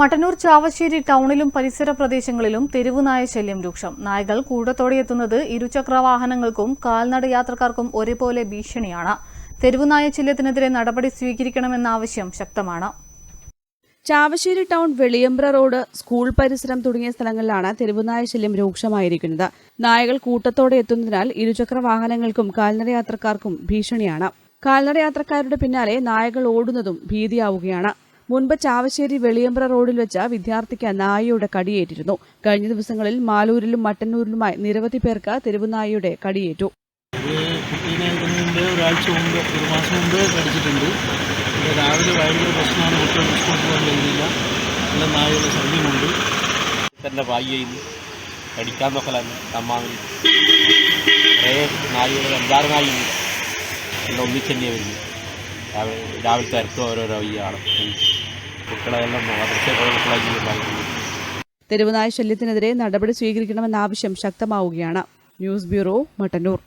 മട്ടന്നൂർ ചാവശ്ശേരി ടൗണിലും പരിസര പ്രദേശങ്ങളിലും തെരുവ് നായ ശല്യം രൂക്ഷം. നായകൾ കൂടത്തോടെ എത്തുന്നത് ഇരുചക്ര വാഹനങ്ങൾക്കും കാൽനട യാത്രക്കാർക്കും ഒരേപോലെ ഭീഷണിയാണ്. തെരുവുനായ ശല്യത്തിനെതിരെ നടപടി സ്വീകരിക്കണമെന്ന ആവശ്യം ശക്തമാണ്. Chavassery town Veliyambra road school പരിസരം തുടങ്ങിയ സ്ഥലങ്ങളിലാണ് തെരുവുനായ ശല്യം രൂക്ഷമായിരിക്കുന്നത്. നായകൾ കൂട്ടത്തോടെ എത്തുന്നതിനാൽ ഇരുചക്ര വാഹനങ്ങൾക്കും കാൽനട യാത്രക്കാർക്കും ഭീഷണിയാണ്. കാൽനട യാത്രക്കാരുടെ പിന്നാലെ നായകൾ ഓടുന്നതും ഭീതിയാവുകയാണ്. മുൻപ് ചാവശ്ശേരി വെളിയമ്പ്ര റോഡിൽ വെച്ച വിദ്യാർത്ഥിക്ക് നായയുടെ കടിയേറ്റിരുന്നു. കഴിഞ്ഞ ദിവസങ്ങളിൽ മാലൂരിലും മട്ടന്നൂരിലുമായി നിരവധി പേർക്ക് തെരുവുനായയുടെ കടിയേറ്റു. കുട്ടീനെ ഇതിന് മുമ്പ് ഒരാഴ്ച മുമ്പ് ഒരു മാസം മുമ്പ് കടിച്ചിട്ടുണ്ട്. രാവിലെ ഭയങ്കര പ്രശ്നമാണ്. കുട്ടികൾ സ്കൂളിൽ പോകാൻ കഴിയുന്നില്ല. നല്ല നായയുടെ ശല്യമുണ്ട്. തന്റെ ഭാഗ്യയിൽ കടിക്കാൻ നോക്കലാണ് അമ്മാവിന്. കുറേ നായകൾ അഞ്ചാറ് നായുണ്ട് ഒന്നിച്ചെന്നെ വരുന്നു രാവിലെ ഇറക്കും ഓരോരോ ഉണ്ടായിരുന്നു തെരുവുനായ ശല്യത്തിനെതിരെ നടപടി സ്വീകരിക്കണമെന്ന ആവശ്യം ശക്തമാവുകയാണ്. News bureau Mattannur.